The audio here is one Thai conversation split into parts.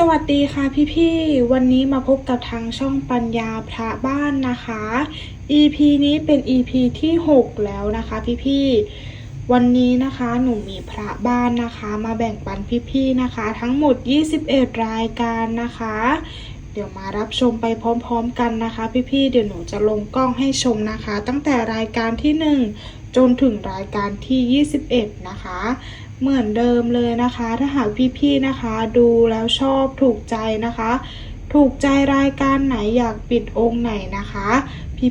สวัสดีค่ะพี่ๆ วันนี้มาพบกับทางช่องปัญญาพระบ้านนะคะ EP นี้เป็น EP ที่ 6 แล้วนะคะพี่ๆ วันนี้นะคะหนูมีพระบ้านนะคะ มาแบ่งปันพี่ๆนะคะ ทั้งหมด 21 รายการนะคะ เดี๋ยวมารับชมไปพร้อมๆกันนะคะ พี่ๆ เดี๋ยวหนูจะลงกล้องให้ชมนะคะ ตั้งแต่รายการที่ 1 จนถึงรายการที่ 21 นะคะ เหมือนเดิมเลยนะคะ ถ้าหากพี่ๆนะคะ ดูแล้วชอบถูกใจนะคะ ถูกใจรายการไหนอยากปิดองค์ไหนนะคะ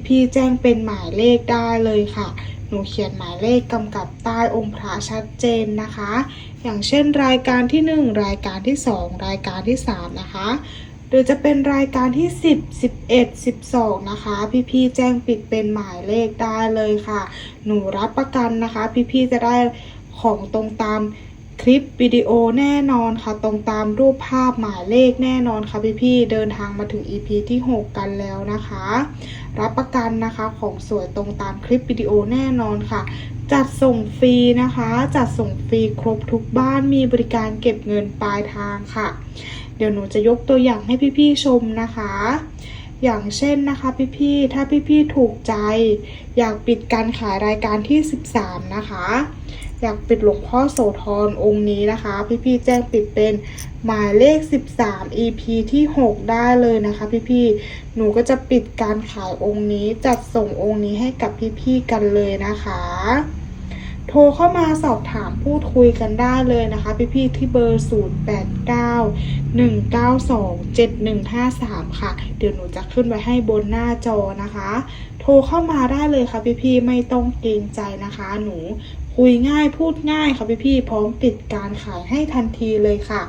พี่ๆแจ้งเป็นหมายเลขได้เลยค่ะ หนูเขียนหมายเลขกำกับใต้องค์พระชัดเจนนะคะ อย่างเช่นรายการที่ 1 รายการที่ 2 รายการที่ 3 นะคะหรือจะเป็นรายการที่ 10 11 12 นะคะ พี่ๆแจ้งปิดเป็นหมายเลขได้เลยค่ะ หนูรับประกันนะคะ พี่ๆจะได้ ของตรงตามคลิปวิดีโอแน่นอนค่ะ ตรงตามรูปภาพหมายเลขแน่นอนค่ะพี่ๆเดินทางมาถึง EP ที่ 6 กันแล้วนะคะ รับประกันนะคะของสวยตรงตามคลิปวิดีโอแน่นอนค่ะ จัดส่งฟรีนะคะ จัดส่งฟรีครบทุกบ้านมีบริการเก็บเงินปลายทางค่ะ เดี๋ยวหนูจะยกตัวอย่างให้พี่ๆชมนะคะ อย่างเช่นนะคะพี่ๆถ้าพี่ๆถูกใจ อยากปิดการขายรายการที่ 13 นะคะ อยากปิดหลวงพ่อโสธรองค์นี้นะคะ พี่ๆแจ้งปิดเป็นหมายเลข 13 EP ที่ 6 ได้เลยนะคะ พี่ๆหนูก็จะปิดการขายองค์นี้จัดส่งองค์นี้ให้กับพี่ๆกันเลยนะคะ โทรเข้ามาสอบถามพูดคุยกันได้เลยนะคะ พี่ๆที่เบอร์ 0891927153 ค่ะ เดี๋ยวหนูจะขึ้นไว้ให้บนหน้าจอนะคะ โทรเข้ามาได้เลยค่ะพี่ๆไม่ต้องเกรงใจนะคะ หนู คุยง่ายพูดง่ายค่ะพี่ๆพร้อมปิดการขายให้ทันทีเลยค่ะ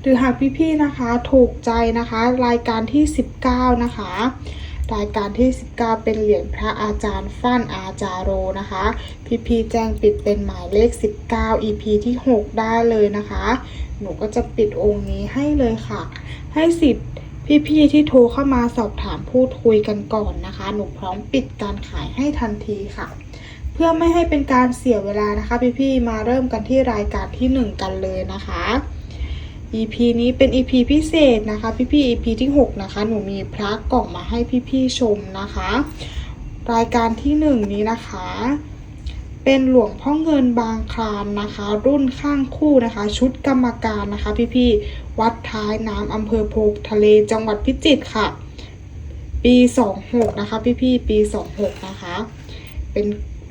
หรือหากพี่ๆนะคะถูกใจนะคะ รายการที่ 19 นะคะ รายการที่ 19 เป็นเหรียญพระอาจารย์ฟั่นอาจารโรนะคะ พี่ๆแจ้งปิดเป็นหมายเลข 19 EP ที่ 6 ได้เลยนะคะ หนูก็จะปิดองค์นี้ให้เลยค่ะ ให้สิทธิ์พี่ๆที่โทรเข้ามาสอบถามพูดคุยกันก่อนนะคะ หนูพร้อมปิดการขายให้ทันทีค่ะ พื่อไม่ให้เป็นการเสียเวลานะคะพี่ๆมาเริ่มกันที่รายการที่ 1 กันเลยนะคะ EP นี้เป็น EP พิเศษนะคะพี่ๆ EP ที่ 6 นะคะ หนูมีพระกล่องมาให้พี่ๆชมนะคะ รายการที่ 1 นี้นะคะ เป็นหลวงพ่อเงินบางคลานนะคะ รุ่นข้างคู่นะคะ ชุดกรรมการนะคะ พี่ๆวัดท้ายน้ำอำเภอโพกทะเลจังหวัดพิจิตรค่ะ ปี 26 นะคะ พี่ๆปี 26 นะคะ เป็น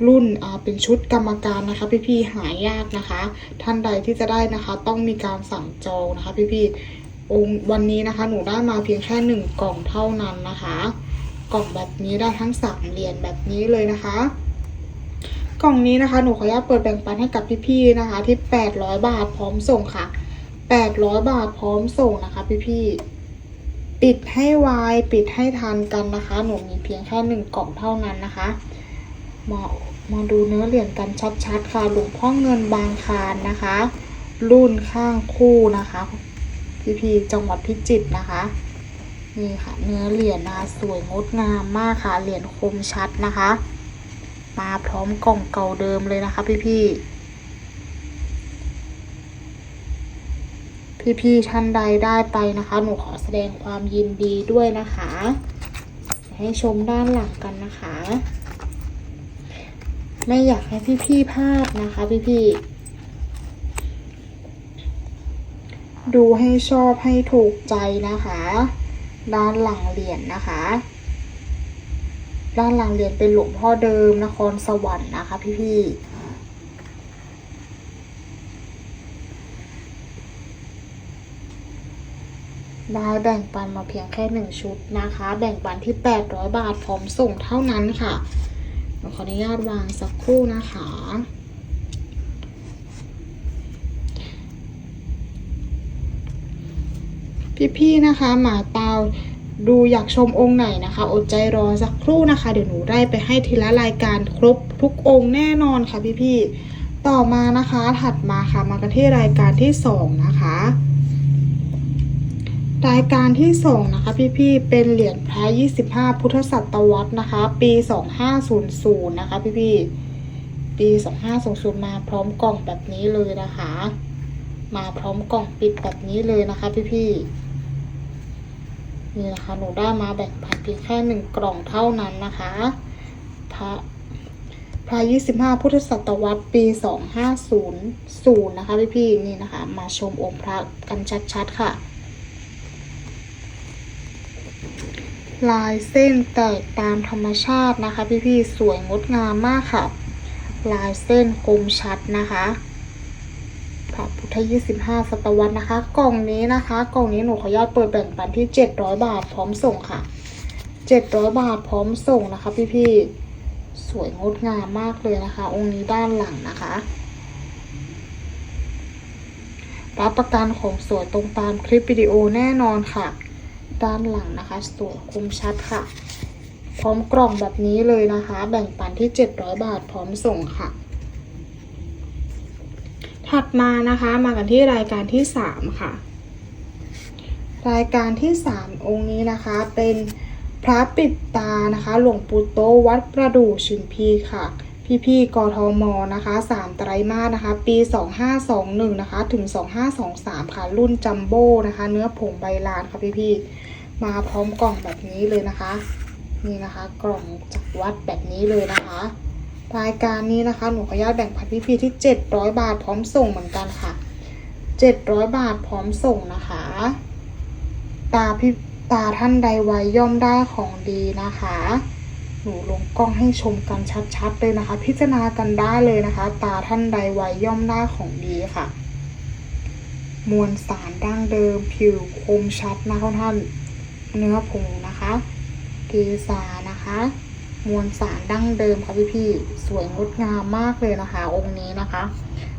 รุ่นเป็นชุดกรรมการนะคะ พี่ๆหายากนะคะ ท่านใดที่จะได้นะคะ ต้องมีการสั่งจองนะคะ พี่ๆองค์วันนี้นะคะ หนูได้มาเพียงแค่หนึ่งกล่องเท่านั้นนะคะ กล่องแบบนี้ได้ทั้งสามเหรียญแบบนี้เลยนะคะกล่องนี้นะคะ หนูขออนุญาตเปิดแบ่งปันให้กับพี่ๆนะคะ ที่ 800 บาทพร้อมส่งค่ะ 800 บาทพร้อมส่งนะคะพี่ๆปิดให้ไวปิดให้ทันกันนะคะ หนูมีเพียงแค่หนึ่งกล่องเท่านั้นนะคะ มามาดูเนื้อเหรียญกันชัดๆค่ะ หลวงพ่อเงินบางคานนะคะ รุ่นข้างคู่นะคะพี่ๆจังหวัดพิจิตรนะคะ นี่ค่ะ เนื้อเหรียญนะคะสวยงดงามมากค่ะ เหรียญคมชัดนะคะ มาพร้อมกล่องเก่าเดิมเลยนะคะพี่ๆพี่ๆท่านใดได้ไปนะคะ หนูขอแสดงความยินดีด้วยนะคะ ให้ชมด้านหลังกันนะคะ ไม่อยากให้พี่ๆพลาดนะคะพี่ๆดูให้ชอบให้ถูกใจนะคะ ด้านหลังเหรียญนะคะ ด้านหลังเหรียญเป็นหลวงพ่อเดิมนครสวรรค์นะคะ พี่ๆได้แบ่งปันมาเพียงแค่หนึ่งชุดนะคะ แบ่งปันที่ 800 บาทพร้อมส่งเท่านั้นค่ะ ขออนุญาตวางสักครู่นะคะ พี่ๆนะคะ หมาเตาดูอยากชมองค์ไหนนะคะ อดใจรอสักครู่นะคะ เดี๋ยวหนูได้ไปให้ทีละรายการครบทุกองค์แน่นอนค่ะพี่ๆต่อมานะคะถัดมาค่ะมากันที่รายการที่สองนะคะ รายการที่สองนะคะพี่ๆ เป็นเหรียญพระ25 พุทธศตวรรษนะคะ ปี 2500 นะคะพี่ๆ ปี 2500 มาพร้อมกล่องแบบนี้เลยนะคะ มาพร้อมกล่องปิดแบบนี้เลยนะคะพี่ๆ นี่นะคะหนูได้มาแบ่งปันเพียงแค่หนึ่งกล่องเท่านั้นนะคะ พระพระยี่สิบห้าพุทธศตวรรษ ปีสองห้าศูนย์ศูนย์นะคะพี่ๆ นี่นะคะ มาชมองค์พระกันชัดๆค่ะ ลายเส้นแตกตามธรรมชาตินะคะ พี่ๆ สวยงดงามมากค่ะ ลายเส้นคมชัดนะคะพระพุทธ25ศตวรรษนะคะ กล่องนี้นะคะ กล่องนี้หนูขออนุญาตเปิดแบ่งปันที่700บาทพร้อมส่งค่ะ700บาทพร้อมส่งนะคะ พี่ๆ สวยงดงามมากเลยนะคะ องค์นี้ด้านหลังนะคะรับประกันของสวยตรงตามคลิปวิดีโอแน่นอนค่ะ ด้านหลังนะคะสวยคมชัดค่ะ พร้อมกล่องแบบนี้เลยนะคะ แบ่งปันที่ 700 บาทพร้อมส่งค่ะ ถัดมานะคะมากันที่รายการที่ 3 ค่ะ รายการที่ 3 องค์นี้นะคะเป็นพระปิดตานะคะ หลวงปู่โตวัดประดู่ชินพีค่ะ พี่พี่ๆกทมนะคะ3ไตรมาสนะคะ ปี 2521นะคะถึง 2523 ค่ะ รุ่นจัมโบ้นะคะ เนื้อผงใบลานค่ะพี่พี่ๆมาพร้อมกล่องแบบนี้เลยนะคะ นี่นะคะ กล่องจากวัดแบบนี้เลยนะคะรายการนี้นะคะ หนูขออนุญาตแบ่งพันพี่พีที่ 700 บาทพร้อมส่งเหมือนกันค่ะ 700 บาทพร้อมส่งนะคะ ตาพี่ตาท่านใดไว้ย่อมได้ของดีนะคะ หนูลงกล้องให้ชมกันชัดๆเลยนะคะ พิจารณากันได้เลยนะคะ ตาท่านใดไวย่อมได้ของดีค่ะ มวลสารดั้งเดิม ผิวคมชัดนะคะท่าน เนื้อผงนะคะเกษานะคะ มวลสารดั้งเดิมค่ะพี่พี่ๆสวยงดงามมากเลยนะคะ องค์นี้นะคะ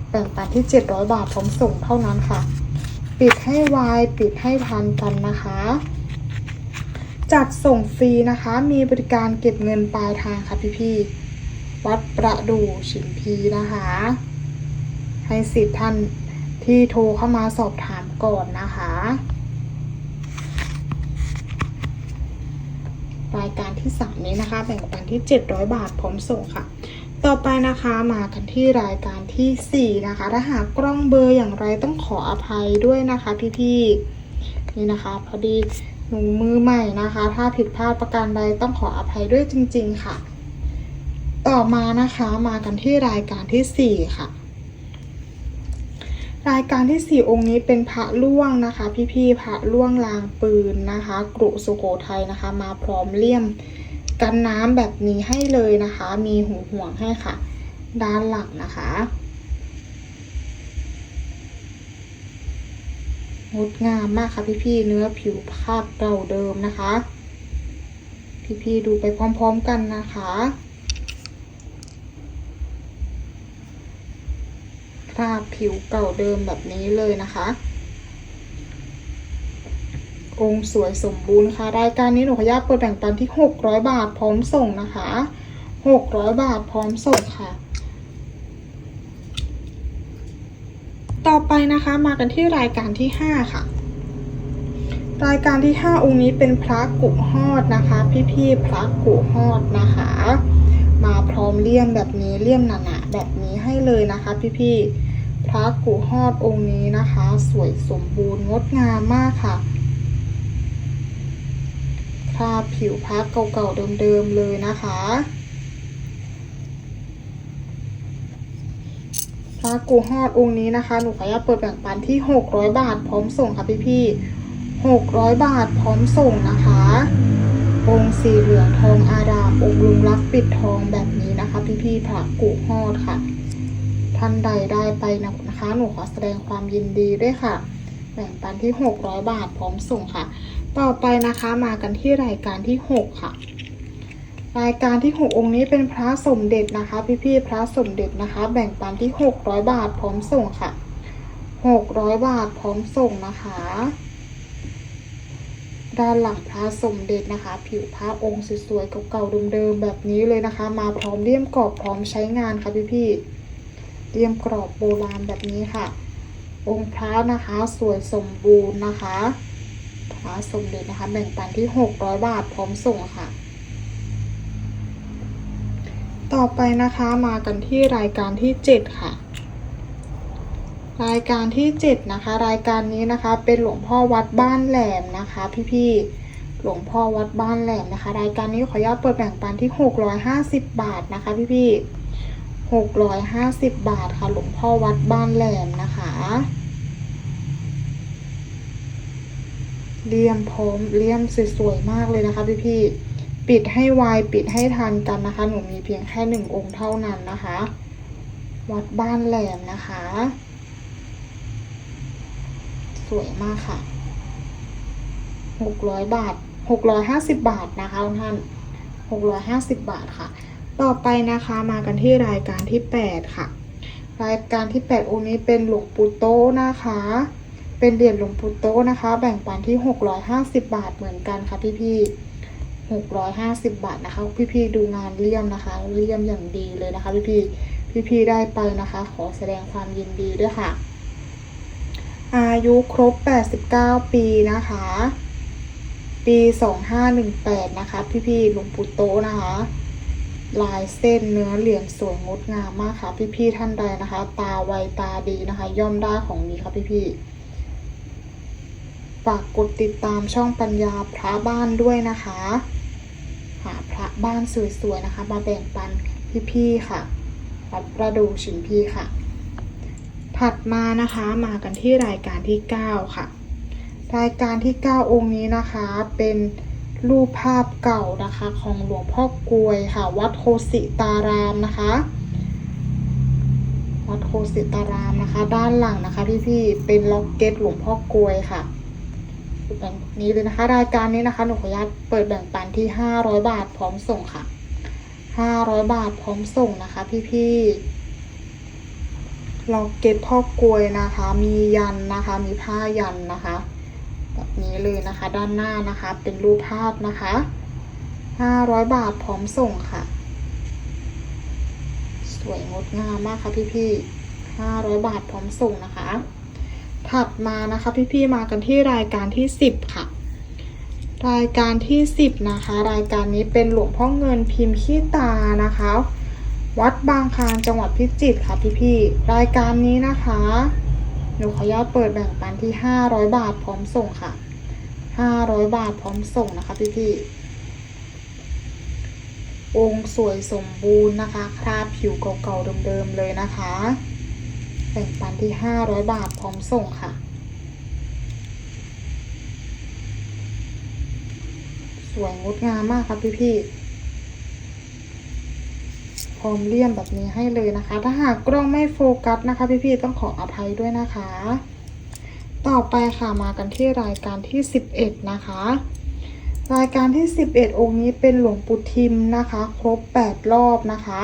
แบ่งปันที่ 700 บาทพร้อมส่งเท่านั้นค่ะ ปิดให้ไวายปิดให้ทันกันนะคะ จัดส่งฟรีนะคะ มีบริการเก็บเงินปลายทางค่ะพี่พี่ๆวัดประดู่ชิมพีนะคะ ให้สิทธิ์ท่านที่โทรเข้ามาสอบถามก่อนนะคะรายการที่ 3 นี้นะคะแบ่งปันที่ 700 บาทพร้อมส่งค่ะ ต่อไปนะคะมากันที่รายการทีสี่4 นะคะ ถ้าหากกล้องเบอร์อย่างไรต้องขออภัยด้วยนะคะพี่ๆนี่นะคะ พอดี หนูมือใหม่นะคะ ถ้าผิดพลาดประการใดต้องขออภัยด้วยจริง ๆ ค่ะ ต่อมานะคะมากันที่รายการทีสี่4ค่ะ รายการที่4องค์นี้เป็นพระล่วงนะคะ พี่ๆพระล่วงลางปืนนะคะกรุสุโขทัยนะคะ มาพร้อมเลี่ยมกันน้ำแบบนี้ให้เลยนะคะ มีหูห่วงให้ค่ะ ด้านหลังนะคะ งดงามมากค่ะพี่ๆเนื้อผิวภาพเก่าเดิมนะคะ พี่ๆดูไปพร้อมๆกันนะคะคราบผิวเก่าเดิมแบบนี้เลยนะคะ องค์สวยสมบูรณ์ค่ะ รายการนี้หนูขออนุญาตเปิดแบ่งปันที่ 600 บาทพร้อมส่งนะคะ 600 บาทพร้อมส่งค่ะ ต่อไปนะคะมากันที่รายการที่ 5 ค่ะ รายการที่ 5 องค์นี้เป็นพระกุฮอดนะคะ พี่ๆพระกุฮอดนะคะ มาพร้อมเลี่ยมแบบนี้เลี่ยมหนาๆแบบนี้ให้เลยนะคะ พี่ๆพระกุฮอดองค์นี้นะคะ สวยสมบูรณ์งดงามมากค่ะคราบผิวพระเก่าๆเดิมๆเลยนะคะ พระกูฮอดองค์นี้นะคะ หนูขออนุญาตเปิดแบ่งปันที่ 600 บาท พร้อมส่งค่ะพี่ๆ600 บาทพร้อมส่งนะคะ องค์สีเหลืองทองอาราม องค์ลุงรักปิดทองแบบนี้นะคะ พี่ๆพระกูฮอดค่ะ ท่านใดได้ไปนะคะ หนูขอแสดงความยินดีด้วยค่ะ แบ่งปันที่ 600 บาทพร้อมส่งค่ะ ต่อไปนะคะมากันที่รายการที่ 6 ค่ะ รายการที่ 6 องค์นี้เป็นพระสมเด็จนะคะ พี่ๆพระสมเด็จนะคะ แบ่งปันที่ 600 บาทพร้อมส่งค่ะ 600 บาทพร้อมส่งนะคะ ด้านหลังพระสมเด็จนะคะ ผิวพระองค์สวยๆเก่าๆเดิมๆแบบนี้เลยนะคะ มาพร้อมเลี่ยมกรอบพร้อมใช้งานค่ะพี่ๆเลี่ยมกรอบโบราณแบบนี้ค่ะ องค์พระนะคะสวยสมบูรณ์นะคะพระสมเด็จนะคะ แบ่งปันที่ 600 บาทพร้อมส่งค่ะ ต่อไปนะคะมากันที่รายการที่ 7 ค่ะ รายการที่เจ็ดนะคะ รายการนี้นะคะเป็นหลวงพ่อวัดบ้านแหลมนะคะ พี่ๆหลวงพ่อวัดบ้านแหลมนะคะ รายการนี้ขออนุญาตเปิดแบ่งปันที่หกร้อยห้าสิบบาทนะคะ พี่ๆหกร้อยห้าสิบบาทค่ะ หลวงพ่อวัดบ้านแหลมนะคะเลี่ยมพร้อมเลี่ยมสวยๆมากเลยนะคะพี่ๆ ปิดให้ไวปิดให้ทันกันนะคะ หนูมีเพียงแค่หนึ่งองค์เท่านั้นนะคะ วัดบ้านแหลมนะคะ สวยมากค่ะหกร้อยบาทหกร้อยห้าสิบบาทนะคะทุกท่านหกร้อยห้าสิบบาทค่ะ ต่อไปนะคะมากันที่รายการที่แปดค่ะ รายการที่แปดองค์นี้เป็นหลวงปู่โตนะคะ เป็นเหรียญหลวงปู่โตนะคะ แบ่งปันที่หกร้อยห้าสิบบาทเหมือนกันค่ะพี่ๆ หกร้อยห้าสิบบาทนะคะ พี่ๆดูงานเลี่ยมนะคะ เลี่ยมอย่างดีเลยนะคะ พี่ๆพี่ๆได้ไปนะคะ ขอแสดงความยินดีด้วยค่ะ อายุครบ 89 ปีนะคะ ปี 2518 นะคะ พี่ๆหลวงปู่โตนะคะลายเส้นเนื้อเหรียญสวยงดงามมากค่ะ พี่ๆท่านใดนะคะ ตาไวตาดีนะคะ ย่อมได้ของนี้ค่ะพี่ๆฝากกดติดตามช่องปัญญาพระบ้านด้วยนะคะ บ้านสวยๆนะคะ มาแบ่งปันพี่ๆค่ะรับประดูชิมพี่ค่ะ ถัดมานะคะมากันที่รายการที่ 9 ค่ะ รายการที่ 9 องค์นี้นะคะเป็นรูปภาพเก่านะคะของหลวงพ่อกลวยค่ะ วัดโคสิตารามนะคะ วัดโคสิตารามนะคะ ด้านหลังนะคะพี่ๆเป็นล็อกเก็ตหลวงพ่อกลวยค่ะ แบบนี้เลยนะคะ รายการนี้นะคะหนูขออนุญาตเปิดแบ่งปันที่500บาทพร้อมส่งค่ะ500บาทพร้อมส่งนะคะ พี่ๆล็อกเก็ตพ่อกลวยนะคะ มียันนะคะ มีผ้ายันนะคะแบบนี้เลยนะคะ ด้านหน้านะคะ เป็นรูปภาพนะคะ500บาทพร้อมส่งค่ะ สวยงดงามมากค่ะพี่ๆ500บาทพร้อมส่งนะคะ ถัดมานะคะ พี่ๆมากันที่รายการที่ 10 ค่ะ รายการที่ 10 นะคะ รายการนี้เป็นหลวงพ่อเงินพิมพ์ขี้ตานะคะ วัดบางคลานจังหวัดพิจิตรค่ะพี่ๆรายการนี้นะคะหนูขออนุญาเปิดแบ่งปันที่ 500 บาทพร้อมส่งค่ะ 500 บาทพร้อมส่งนะคะพี่ๆองค์สวยสมบูรณ์นะคะ คราบผิวเก่าๆเดิมๆเลยนะคะ แบ่งปันที่ 500 บาทพร้อมส่งค่ะ สวยงดงามมากครับพี่ๆพร้อมเลี่ยมแบบนี้ให้เลยนะคะ ถ้าหากกล้องไม่โฟกัสนะคะ พี่ๆต้องขออภัยด้วยนะคะ ต่อไปค่ะมากันที่รายการที่ 11 นะคะ รายการที่ 11 องค์นี้เป็นหลวงปู่ทิมนะคะ ครบ 8 รอบนะคะ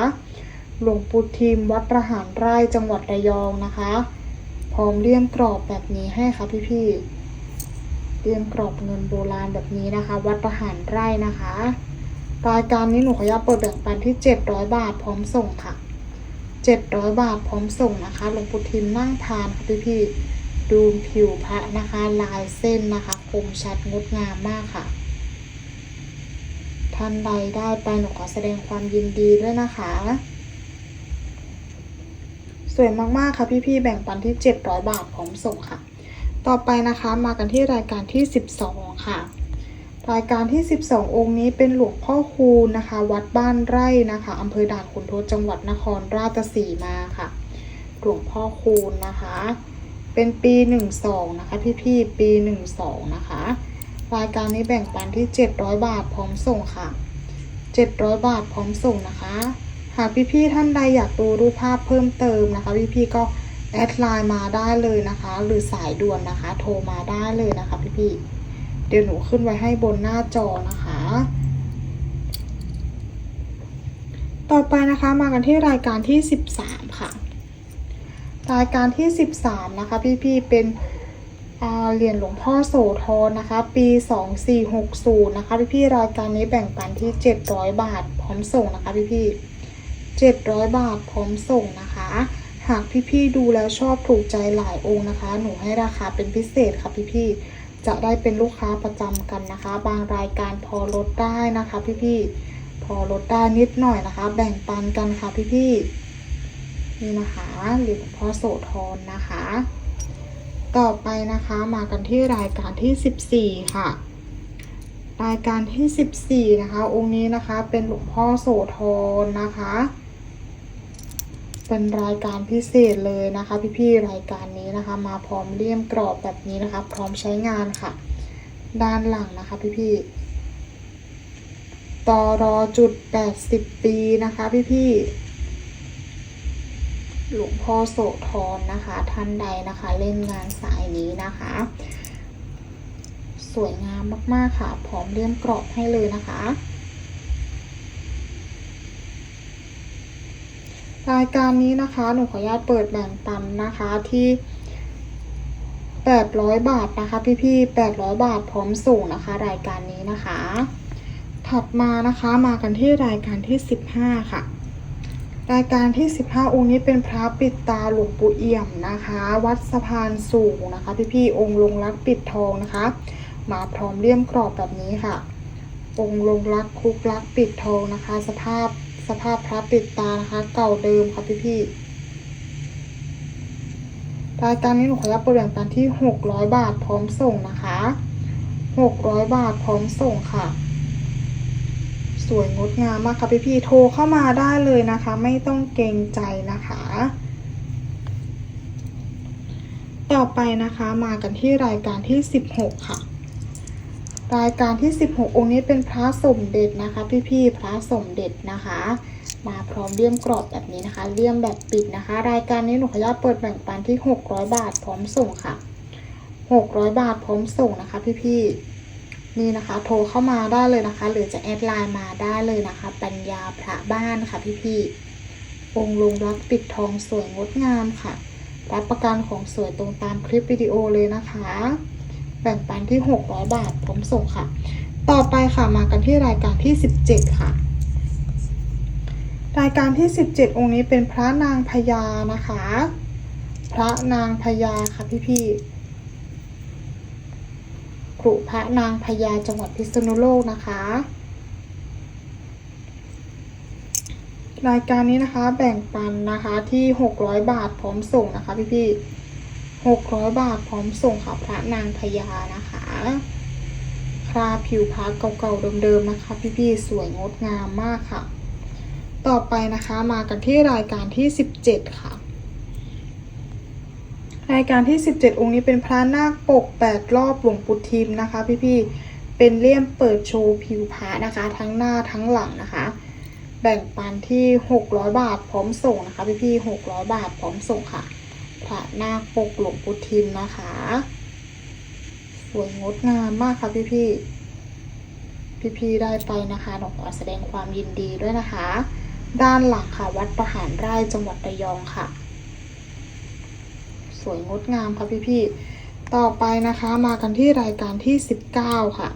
หลวงปู่ทิมวัดประหารไร่จังหวัดระยองนะคะ พร้อมเลี่ยมกรอบแบบนี้ให้ค่ะพี่ๆเลี่ยมกรอบเงินโบราณแบบนี้นะคะ วัดประหารไร่นะคะรายการนี้หนูขออนุญาตเปิดแบ่งปันที่ 700 บาทพร้อมส่งค่ะ 700 บาทพร้อมส่งนะคะหลวงปู่ทิมนั่งพานค่ะพี่ๆดูผิวพระนะคะ ลายเส้นนะคะคมชัดงดงามมากค่ะ ท่านใดได้ไปหนูขอแสดงความยินดีด้วยนะคะ สวยมากๆค่ะพี่ๆแบ่งปันที่ 700 บาทพร้อมส่งค่ะ ต่อไปนะคะมากันที่รายการที่ 12 ค่ะ รายการที่ 12 องค์นี้เป็นหลวงพ่อคูณนะคะ วัดบ้านไร่นะคะอำเภอด่านขุนทดจังหวัดนครราชสีมาค่ะ หลวงพ่อคูณนะคะ เป็นปี 12 นะคะ พี่ๆปี 12 นะคะ รายการนี้แบ่งปันที่ 700 บาทพร้อมส่งค่ะ 700 บาทพร้อมส่งนะคะ หากพี่ๆท่านใดอยากดูรูปภาพเพิ่มเติมนะคะพี่ๆก็แอดไลน์มาได้เลยนะคะ หรือสายด่วนนะคะ โทรมาได้เลยนะคะพี่ๆเดี๋ยวหนูขึ้นไว้ให้บนหน้าจอนะคะ ต่อไปนะคะมากันที่รายการที่ 13 ค่ะ รายการที่ 13 นะคะ พี่ๆเป็นเหรียญหลวงพ่อโสธรนะคะ ปี 2460 นะคะ พี่ๆรายการนี้แบ่งปันที่ 700 บาท พร้อมส่งนะคะพี่ๆ 700 บาทพร้อมส่งนะคะ หากพี่ๆดูแล้วชอบถูกใจหลายองค์นะคะ หนูให้ราคาเป็นพิเศษค่ะพี่ๆจะได้เป็นลูกค้าประจำกันนะคะ บางรายการพอลดได้นะคะ พี่ๆพอลดได้นิดหน่อยนะคะ แบ่งปันกันค่ะพี่ๆนี่นะคะหรือหลวงพ่อโสธรนะคะ ต่อไปนะคะมากันที่รายการที่ 14 ค่ะรายการที่ 14 นะคะ องค์นี้นะคะ เป็นหลวงพ่อโสธรนะคะ เป็นรายการพิเศษเลยนะคะ พี่ๆรายการนี้นะคะ มาพร้อมเลี่ยมกรอบแบบนี้นะคะ พร้อมใช้งานค่ะ ด้านหลังนะคะพี่ๆตอรอจุด80ปีนะคะ พี่ๆหลวงพ่อโสธรนะคะ ท่านใดนะคะ เล่นงานสายนี้นะคะ สวยงามมากๆค่ะ พร้อมเลี่ยมกรอบให้เลยนะคะ รายการนี้นะคะ หนูขออนุญาตเปิดแบ่งปันนะคะที่800บาทนะคะพี่ๆ800บาทพร้อมส่งนะคะ รายการนี้นะคะ ถัดมานะคะมากันที่รายการที่15ค่ะ รายการที่15องค์นี้เป็นพระปิดตาหลวงปู่เอี่ยมนะคะ วัดสะพานสูงนะคะ พี่ๆองค์ลงรักปิดทองนะคะ มาพร้อมเลี่ยมกรอบแบบนี้ค่ะ องค์ลงรักคุกรักปิดทองนะคะ สภาพ สภาพพระปิดตานะคะ เก่าเดิมค่ะพี่ๆรายการนี้หนูขออนุญาตเปิดแบ่งปันที่600บาทพร้อมส่งนะคะ600บาทพร้อมส่งค่ะ สวยงดงามมากค่ะพี่ๆโทรเข้ามาได้เลยนะคะ ไม่ต้องเกรงใจนะคะ ต่อไปนะคะมากันที่รายการที่16ค่ะ รายการที่ 16 องค์นี้เป็นพระสมเด็จนะคะ พี่ๆพระสมเด็จนะคะ มาพร้อมเลี่ยมกรอบแบบนี้นะคะเลี่ยมแบบปิดนะคะ รายการนี้หนูขออนุญาตเปิดแบ่งปันที่ 600 บาทพร้อมส่งค่ะ 600 บาทพร้อมส่งนะคะ พี่ๆนี่นะคะ โทรเข้ามาได้เลยนะคะ หรือจะแอดไลน์มาได้เลยนะคะ ปัญญาพระบ้านค่ะพี่ๆองค์ลงรักปิดทองสวยงดงามค่ะรับประกันของสวยตรงตามคลิปวิดีโอเลยนะคะ แบ่งปันที่ 600 บาทพร้อมส่งค่ะ ต่อไปค่ะมากันที่รายการที่ 17 ค่ะ รายการที่ 17 องค์นี้เป็นพระนางพญานะคะ พระนางพญาค่ะพี่ๆครุพระนางพญาจังหวัดพิษณุโลกนะคะ รายการนี้นะคะแบ่งปันนะคะที่ 600 บาทพร้อมส่งนะคะพี่ๆ 600 บาทพร้อมส่งค่ะพระนางพญานะคะคราผิวพระเก่าๆเดิมๆนะคะ พี่ๆสวยงดงามมากค่ะ ต่อไปนะคะมากันที่รายการที่ 17 ค่ะ รายการที่ 17 องค์นี้เป็นพระนาคปก 8 รอบหลวงปู่ทิมนะคะ พี่ๆเป็นเลี่ยมเปิดโชว์ผิวพระนะคะ ทั้งหน้าทั้งหลังนะคะ แบ่งปันที่ 600 บาทพร้อมส่งนะคะ พี่ๆ600 บาทพร้อมส่งค่ะ พระนาคปกหลวงปู่ทิมนะคะ สวยงดงามมากค่ะพี่พี่พี่พี่ได้ไปนะคะหนูขอแสดงความยินดีด้วยนะคะ ด้านหลังค่ะวัดประหารไร่จังหวัดระยองค่ะ สวยงดงามค่ะพี่พี่ต่อไปนะคะมากันที่รายการที่ 19 ค่ะ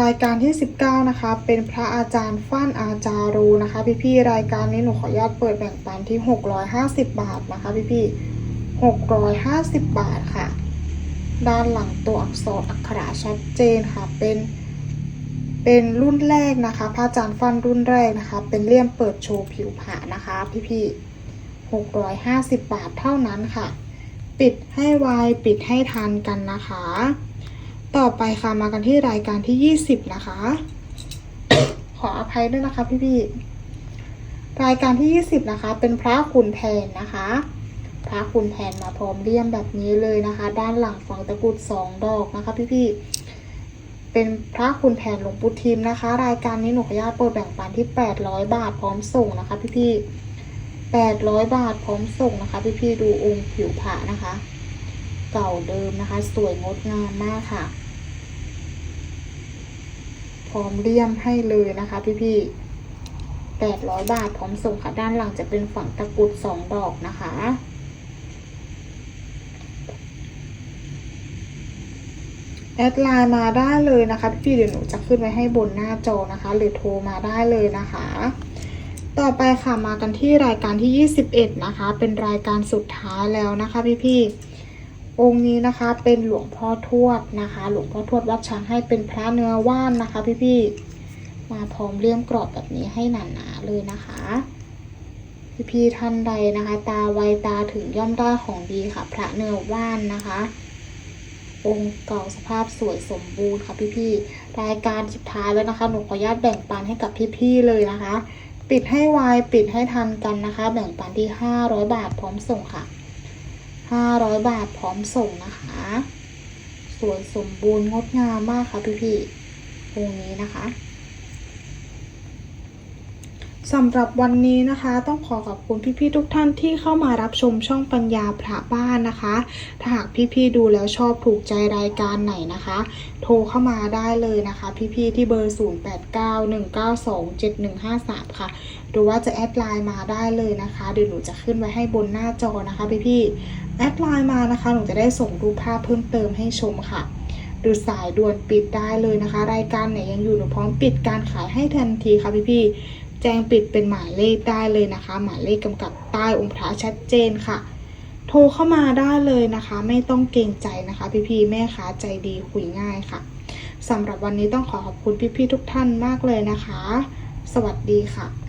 รายการที่ 19 นะคะ เป็นพระอาจารย์ฟ้านอาจารูนะคะ พี่ๆ รายการนี้หนูขออนุญาตเปิดแบ่งปันที่ 650 บาทนะคะ พี่ๆ 650 บาทค่ะ ด้านหลังตัวอักษรอักขระชัดเจนค่ะ เป็น เป็นรุ่นแรกนะคะ พระอาจารย์ฟันรุ่นแรกนะคะ เป็นเลี่ยมเปิดโชว์ผิวผานะคะ พี่ๆ 650 บาทเท่านั้นค่ะ ปิดให้ไวปิดให้ทันกันนะคะ ต่อไปค่ะมากันที่รายการที่ 20 นะคะ ขออภัยด้วยนะคะพี่ๆรายการที่ 20 นะคะ เป็นพระขุนแผนนะคะ พระขุนแผนมาพร้อมเลี่ยมแบบนี้เลยนะคะ ด้านหลังฝังตะกุดสองดอกนะคะ พี่ๆเป็นพระขุนแผนหลวงปู่ทิมนะคะ รายการนี้หนูขออนุญาตเปิดแบ่งปันที่ 800 บาทพร้อมส่งนะคะ พี่ๆ800 บาทพร้อมส่งนะคะ พี่ๆดูองค์ผิวผานะคะ เก่าเดิมนะคะ สวยงดงามมากค่ะ พร้อมเลี่ยมให้เลยนะคะ พี่ๆแปดร้อยบาทพร้อมส่งค่ะด้านหลังจะเป็นฝั่งตะกรุดสองดอกนะคะแอดไลน์มาได้เลยนะคะพี่ๆเดี๋ยวหนูจะขึ้นไว้ให้บนหน้าจอนะคะ หรือโทรมาได้เลยนะคะ ต่อไปค่ะมากันที่รายการที่ 21 นะคะ เป็นรายการสุดท้ายแล้วนะคะพี่ๆ องค์นี้นะคะเป็นหลวงพ่อทวดนะคะ หลวงพ่อทวดวัดช้างให้เป็นพระเนื้อว่านนะคะ พี่ๆมาพร้อมเลี่ยมกรอบแบบนี้ให้หนาๆเลยนะคะ พี่ๆท่านใดนะคะ ตาไวตาถึงย่อมได้ของดีค่ะ พระเนื้อว่านนะคะ องค์เก่าสภาพสวยสมบูรณ์ค่ะพี่ๆรายการสุดท้ายแล้วนะคะหนูขออนุญาตแบ่งปันให้กับพี่ๆเลยนะคะ ปิดให้ไวปิดให้ทันกันนะคะ แบ่งปันที่ 500 บาทพร้อมส่งค่ะ 500 บาทพร้อมส่งนะคะ สวยสมบูรณ์งดงามมากค่ะพี่ๆองค์นี้นะคะสำหรับวันนี้นะคะต้องขอขอบคุณพี่ๆทุกท่านที่เข้ามารับชมช่องปัญญาพระบ้านนะคะ ถ้าหากพี่ๆดูแล้วชอบถูกใจรายการไหนนะคะ โทรเข้ามาได้เลยนะคะ พี่ๆที่เบอร์ 0891927153 ค่ะ หรือว่าจะแอดไลน์มาได้เลยนะคะ เดี๋ยวหนูจะขึ้นไว้ให้บนหน้าจอนะคะพี่ๆแอดไลน์มานะคะ หนูจะได้ส่งรูปภาพเพิ่มเติมให้ชมค่ะ หรือสายด่วนปิดได้เลยนะคะ รายการไหนยังอยู่หนูพร้อมปิดการขายให้ทันทีค่ะพี่ๆแจ้งปิดเป็นหมายเลขได้เลยนะคะ หมายเลขกำกับใต้องค์พระชัดเจนค่ะ โทรเข้ามาได้เลยนะคะ ไม่ต้องเกรงใจนะคะ พี่ๆแม่ค้าใจดีคุยง่ายค่ะสำหรับวันนี้ต้องขอขอบคุณพี่ๆทุกท่านมากเลยนะคะ สวัสดีค่ะ